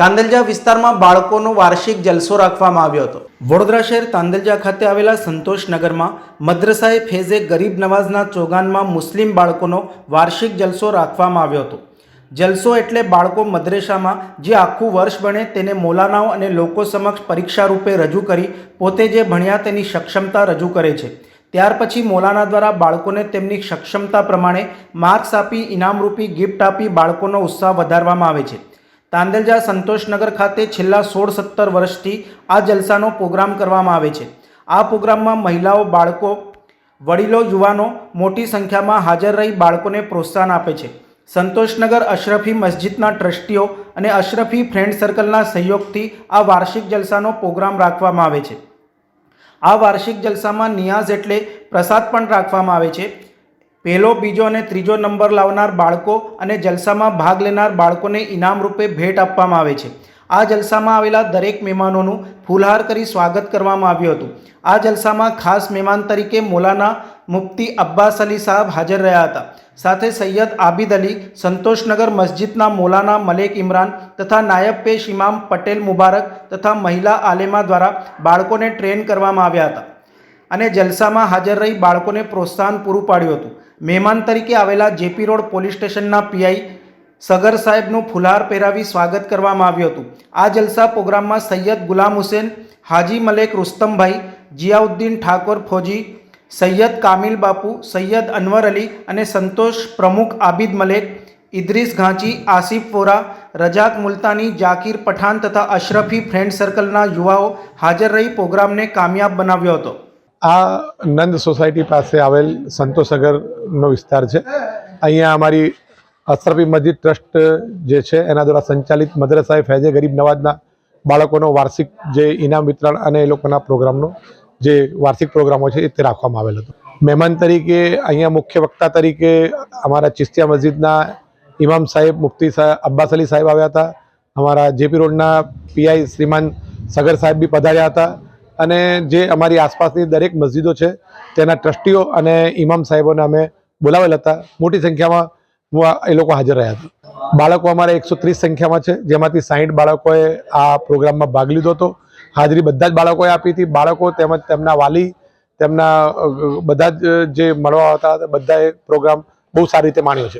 તાંદલજા વિસ્તારમાં બાળકોનો વાર્ષિક જલસો રાખવામાં આવ્યો હતો. વડોદરા શહેર તાંદલજા ખાતે આવેલા સંતોષનગરમાં મદ્રસાએ ફેઝે ગરીબ નવાઝના ચોગાનમાં મુસ્લિમ બાળકોનો વાર્ષિક જલસો રાખવામાં આવ્યો હતો. જલસો એટલે બાળકો મદ્રેસામાં જે આખું વર્ષ ભણે તેને મોલાનાઓ અને લોકો સમક્ષ પરીક્ષા રૂપે રજૂ કરી પોતે જે ભણ્યા તેની સક્ષમતા રજૂ કરે છે. ત્યાર પછી મોલાના દ્વારા બાળકોને તેમની સક્ષમતા પ્રમાણે માર્ક્સ આપી ઇનામરૂપી ગિફ્ટ આપી બાળકોનો ઉત્સાહ વધારવામાં આવે છે. તાંદલજા સંતોષનગર ખાતે છેલ્લા સોળ સત્તર વર્ષથી આ જલસાનો પ્રોગ્રામ કરવામાં આવે છે. આ પ્રોગ્રામમાં મહિલાઓ, બાળકો, વડીલો, યુવાનો મોટી સંખ્યામાં હાજર રહી બાળકોને પ્રોત્સાહન આપે છે. સંતોષનગર અશરફી મસ્જિદના ટ્રસ્ટીઓ અને અશરફી ફ્રેન્ડ સર્કલના સહયોગથી આ વાર્ષિક જલસાનો પ્રોગ્રામ રાખવામાં આવે છે. આ વાર્ષિક જલસામાં નિયાઝ એટલે પ્રસાદ પણ રાખવામાં આવે છે. પહેલો, બીજો અને ત્રીજો નંબર લાવનાર બાળકો અને જલસામાં ભાગ લેનાર બાળકોને ઇનામ રૂપે ભેટ આપવામાં આવે છે. આ જલસામાં આવેલા દરેક મહેમાનોનું ફૂલહાર કરી સ્વાગત કરવામાં આવ્યું હતું. આ જલસામાં ખાસ મહેમાન તરીકે મોલાના મુફ્તી અબ્બાસ અલી સાહેબ હાજર રહ્યા હતા. સાથે સૈયદ આબિદ અલી સંતોષનગર મસ્જિદના મોલાના મલેક ઇમરાન તથા નાયબ પેશ ઇમામ પટેલ મુબારક તથા મહિલા આલેમા દ્વારા બાળકોને ટ્રેન કરવામાં આવ્યા હતા. અને જલસામાં હાજર રહી બાળકોને પ્રોત્સાહન પૂરું પાડ્યું હતું. મહેમાન તરીકે આવેલા જેપી રોડ પોલીસ સ્ટેશનના પીઆઈ સગર સાહેબનું ફુલહાર પહેરાવી સ્વાગત કરવામાં આવ્યું હતું. આ જલસા પ્રોગ્રામમાં સૈયદ ગુલામ હુસેન, હાજી મલેક રુસ્તમભાઈ, જિયાઉદ્દીન ઠાકોર ફોજી, સૈયદ કામિલ બાપુ, સૈયદ અનવર અલી અને સંતોષ પ્રમુખ આબિદ મલેક, ઇદ્રીસ ઘાંચી, આસિફ વોરા, રજાક મુલતાની, જાકીર પઠાણ તથા અશરફી ફ્રેન્ડ સર્કલના યુવાઓ હાજર રહી પ્રોગ્રામને કામયાબ બનાવ્યો હતો. આ નંદ સોસાયટી પાસે આવેલ સંતોષનગરનો વિસ્તાર છે. અહીંયા અમારી અસરફી મસ્જિદ ટ્રસ્ટ જે છે, એના દ્વારા સંચાલિત મદ્રસાએ ફૈજે ગરીબ નવાજના બાળકોનો વાર્ષિક જે ઇનામ વિતરણ અને એ લોકોના પ્રોગ્રામનો જે વાર્ષિક પ્રોગ્રામો છે, એ તે રાખવામાં આવેલ હતો. મહેમાન તરીકે અહીંયા મુખ્ય વક્તા તરીકે અમારા ચિસ્તિયા મસ્જિદના ઇમામ સાહેબ મુફ્તી સાહેબ અબ્બાસ અલી સાહેબ આવ્યા હતા. અમારા જેપી રોડના પીઆઈ શ્રીમાન સગર સાહેબ બી પધાર્યા હતા. અને જે અમારી આસપાસની દરેક મસ્જિદો છે, તેના ટ્રસ્ટીઓ અને ઇમામ સાહેબોને અમે બોલાવેલ હતા. મોટી સંખ્યામાં એ લોકો હાજર રહ્યા હતા. બાળકો અમારા એકસો ત્રીસ સંખ્યામાં છે, જેમાંથી સાહીઠ બાળકોએ આ પ્રોગ્રામમાં ભાગ લીધો હતો. હાજરી બધા જ બાળકોએ આપી હતી. બાળકો તેમજ તેમના વાલી, તેમના બધા જ જે મળવા હતા, બધાએ પ્રોગ્રામ બહુ સારી રીતે માણ્યો છે.